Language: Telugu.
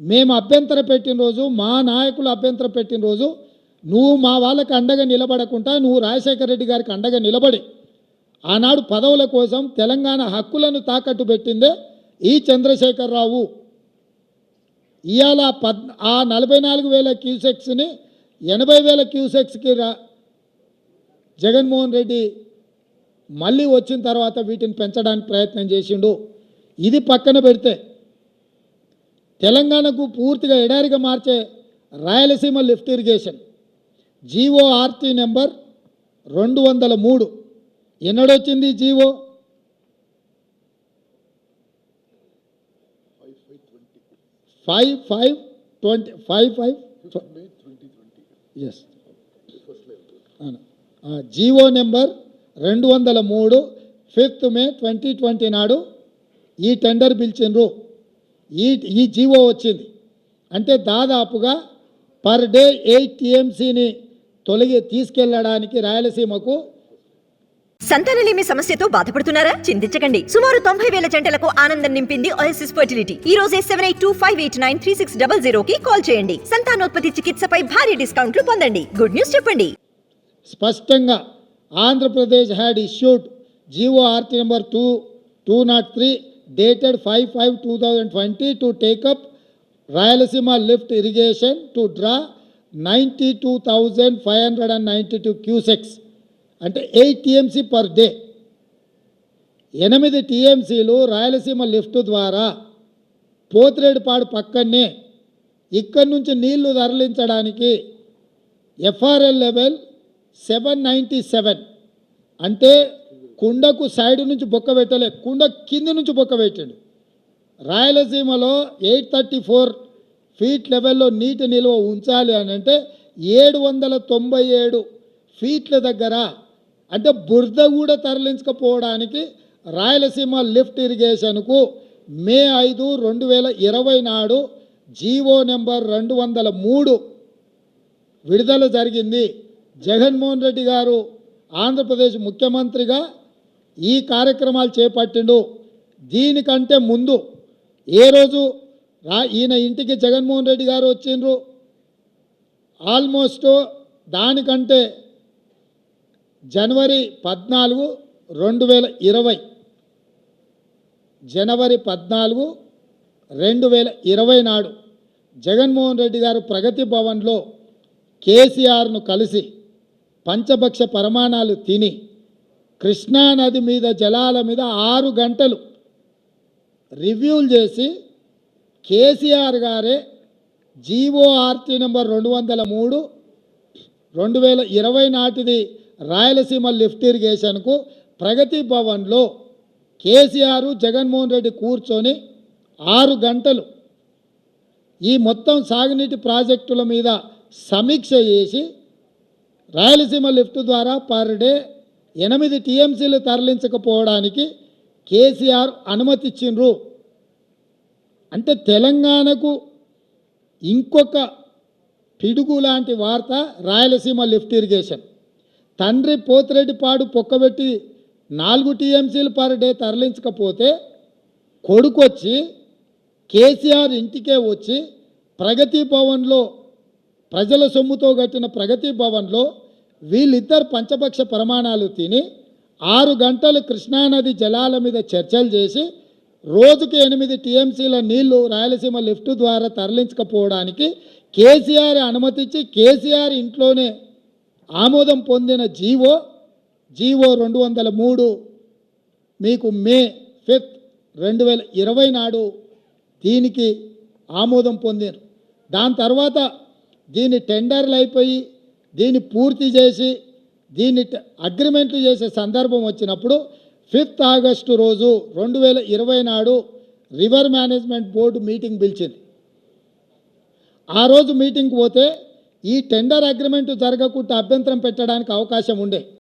మేము అభ్యంతర పెట్టిన రోజు మా నాయకులు అభ్యంతర పెట్టిన రోజు నువ్వు మా వాళ్ళకి అండగా నిలబడకుండా నువ్వు రాజశేఖర రెడ్డి గారికి అండగా నిలబడి ఆనాడు పదవుల కోసం తెలంగాణ హక్కులను తాకట్టు పెట్టిందే ఈ చంద్రశేఖరరావు. ఇవాళ పద్ ఆ నలభై నాలుగు వేల క్యూసెక్స్ని ఎనభై వేల క్యూసెక్స్కి రా జగన్మోహన్ రెడ్డి మళ్ళీ వచ్చిన తర్వాత వీటిని పెంచడానికి ప్రయత్నం చేసిండు. ఇది పక్కన పెడితే తెలంగాణకు పూర్తిగా ఎడారిగా మార్చే Rayalaseema lift irrigation. GO RT number రెండు వందల మూడు. ఎన్నడొచ్చింది GO? Five five twenty five five yes GO number రెండు వందల మూడు ఫిఫ్త్ మే ట్వంటీ ట్వంటీ నాడు ఈ టెండర్ పిలిచిండ్రు. ఈ ఈ జీవో వచ్చింది. అంటే దాదాపుగా పర్ డే ఎయిట్ టీఎంసీని తొలగి తీసుకెళ్ళడానికి రాయలసీమకు సంతానలేమి సమస్యతో బాధపడుతున్నారా? చింతించకండి. సుమారు తొంభై వేల జంటలకు ఆనందం నింపింది ఓఎస్ఎస్ ఫర్టిలిటీ. ఈ రోజే seven eight two five eight nine three six double zero కి కాల్ చేయండి. సంతానోత్పత్తి చికిత్సపై భారీ డిస్కౌంట్లు పొందండి. గుడ్ న్యూస్ చెప్పండి. స్పష్టంగా Andhra Pradesh had issued GO RT number two two nought three dated five five two thousand twenty to take up Rayalaseema lift irrigation to draw ninety two thousand five hundred and ninety two cusecs అంటే ఎయిట్ టీఎంసీ పర్ డే ఎనిమిది టీఎంసీలు రాయలసీమ లిఫ్ట్ ద్వారా పోతిరేడుపాడు పక్కనే ఇక్కడి నుంచి నీళ్ళు తరలించడానికి FRL level seven ninety seven అంటే కుండకు సైడ్ నుంచి బొక్క పెట్టలే కుండ కింది నుంచి బొక్క పెట్టండి. రాయలసీమలో ఎయిట్ థర్టీ ఫోర్ ఫీట్ లెవెల్లో నీటి నిల్వ ఉంచాలి అని అంటే ఏడు వందల తొంభై ఏడు ఫీట్ల దగ్గర అంటే బురద కూడా తరలించకపోవడానికి రాయలసీమ లిఫ్ట్ ఇరిగేషన్కు మే ఐదు రెండు వేల ఇరవై నాడు జీవో నెంబర్ రెండు వందల మూడు విడుదల జరిగింది. జగన్మోహన్ రెడ్డి గారు ఆంధ్రప్రదేశ్ ముఖ్యమంత్రిగా ఈ కార్యక్రమాలు చేపట్టిండు. దీనికంటే ముందు ఏ రోజు రా ఈయన ఇంటికి జగన్మోహన్ రెడ్డి గారు వచ్చిండ్రు? ఆల్మోస్ట్ దానికంటే జనవరి పద్నాలుగు రెండు వేల ఇరవై. జనవరి పద్నాలుగు రెండు వేల ఇరవై నాడు జగన్మోహన్ రెడ్డి గారు ప్రగతి భవన్లో కేసీఆర్ను కలిసి పంచభక్ష పరమాణాలు తిని కృష్ణానది మీద జలాల మీద ఆరు గంటలు రివ్యూలు చేసి కేసీఆర్ గారే జీఓఆర్టీ నెంబర్ రెండు వందల మూడు రెండు వేల ఇరవై నాటిది రాయలసీమ లిఫ్ట్ ఇరిగేషన్కు ప్రగతి భవన్లో కేసీఆర్ జగన్మోహన్ రెడ్డి కూర్చొని ఆరు గంటలు ఈ మొత్తం సాగునీటి ప్రాజెక్టుల మీద సమీక్ష చేసి రాయలసీమ లిఫ్ట్ ద్వారా పర్ డే ఎనిమిది టీఎంసీలు తరలించకపోవడానికి కేసీఆర్ అనుమతిచ్చిండ్రు. అంటే తెలంగాణకు ఇంకొక పిడుగు లాంటి వార్త రాయలసీమ లిఫ్ట్ ఇరిగేషన్. తండ్రి పోతిరెడ్డిపాడు పొక్కబెట్టి నాలుగు టీఎంసీలు పర్ డే తరలించకపోతే కొడుకొచ్చి కేసీఆర్ ఇంటికే వచ్చి ప్రగతి భవన్లో ప్రజల సొమ్ముతో కట్టిన ప్రగతి భవన్లో వీళ్ళిద్దరు పంచపక్ష ప్రమాణాలు తిని ఆరు గంటలు కృష్ణానది జలాల మీద చర్చలు చేసి రోజుకి ఎనిమిది టీఎంసీల నీళ్ళు రాయలసీమ లిఫ్ట్ ద్వారా తరలించకపోవడానికి కేసీఆర్ అనుమతించి కేసీఆర్ ఇంట్లోనే ఆమోదం పొందిన జీవో జీవో రెండు వందల మూడు మీకు మే ఫిఫ్త్ రెండు వేల ఇరవై నాడు దీనికి ఆమోదం పొందారు. దాని తర్వాత దీని టెండర్లు అయిపోయి దీన్ని పూర్తి చేసి దీన్ని అగ్రిమెంట్లు చేసే సందర్భం వచ్చినప్పుడు ఫిఫ్త్ ఆగస్టు రోజు రెండు వేల ఇరవై నాడు రివర్ మేనేజ్మెంట్ బోర్డు మీటింగ్ పిలిచింది. ఆ రోజు మీటింగ్ పోతే ఈ టెండర్ అగ్రిమెంట్ జరగకుండా అభ్యంతరం పెట్టడానికి అవకాశం ఉండే.